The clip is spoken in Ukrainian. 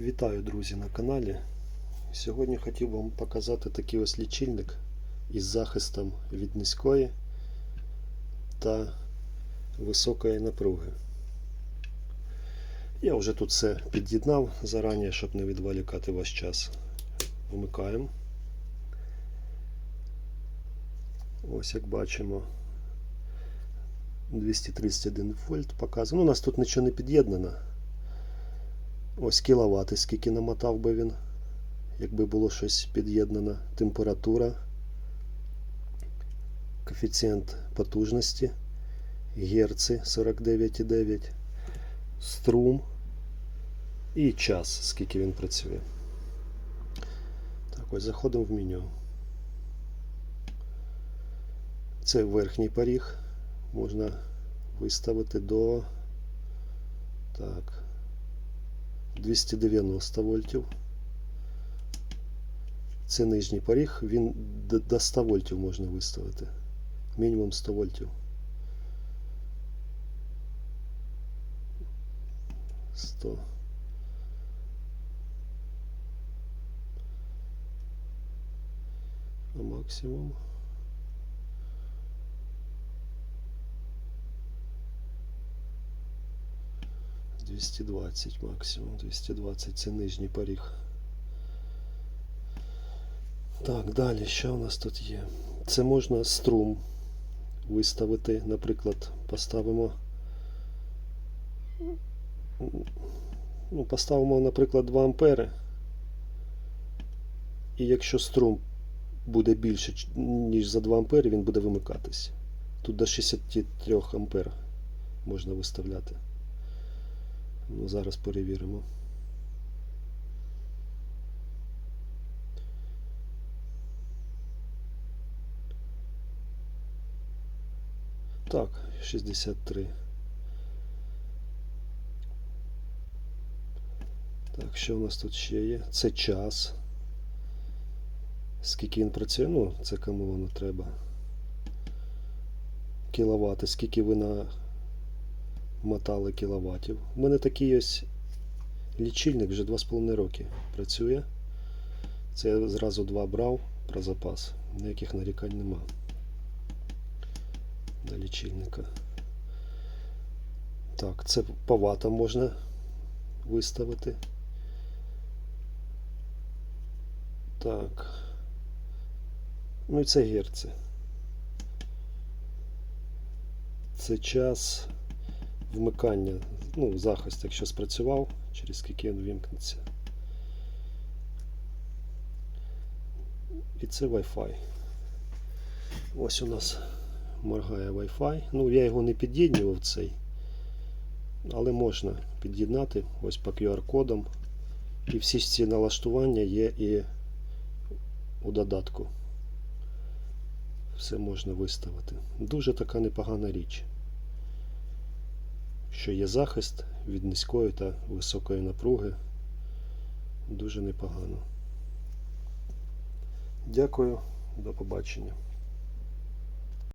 Вітаю, друзі, на каналі. Сьогодні хотів вам показати такий ось лічильник із захистом від низької та високої напруги. Я вже тут все під'єднав зарані, щоб не відволікати ваш час. Вмикаємо. Ось як бачимо. 231 вольт показує. Ну, у нас тут нічого не під'єднано. Ось кіловати, скільки намотав би він, якби було щось під'єднано. Температура, коефіцієнт потужності, герци 49,9, струм і час, скільки він працює. Так, ось заходимо в меню. Це верхній поріг. Можна виставити до так, 290 вольтів. Це нижній поріг, він до- до 100 вольтів можна виставити. Мінімум 100 вольтів. 100. А максимум. Двісті двадцять максимум. 220 це нижній поріг. Так, далі, що у нас тут є? Це можна струм виставити. Наприклад, поставимо. Ну, поставимо, наприклад, 2 ампери. І якщо струм буде більше, ніж за 2 ампери, він буде вимикатись. Тут до 63 ампер можна виставляти. Ну, зараз перевіримо. Так, 63. Так, що у нас тут ще є? Це час. Скільки він працює? Ну, це кому воно треба. Кіловати, скільки ви на мотали кіловатів. У мене такий ось лічильник вже 2,5 роки працює. Це я зразу два брав про запас. Ніяких нарікань нема. До лічильника. Так, це по можна виставити. Так. Ну і це герци. Це час вмикання, ну, захист, якщо спрацював, через скільки він вимкнеться. І це Wi-Fi. Ось у нас моргає Wi-Fi. Ну, я його не під'єднував цей, але можна під'єднати ось по QR-кодам. І всі ці налаштування є і у додатку. Все можна виставити. Дуже така непогана річ, що є захист від низької та високої напруги. Дуже непогано. Дякую, до побачення.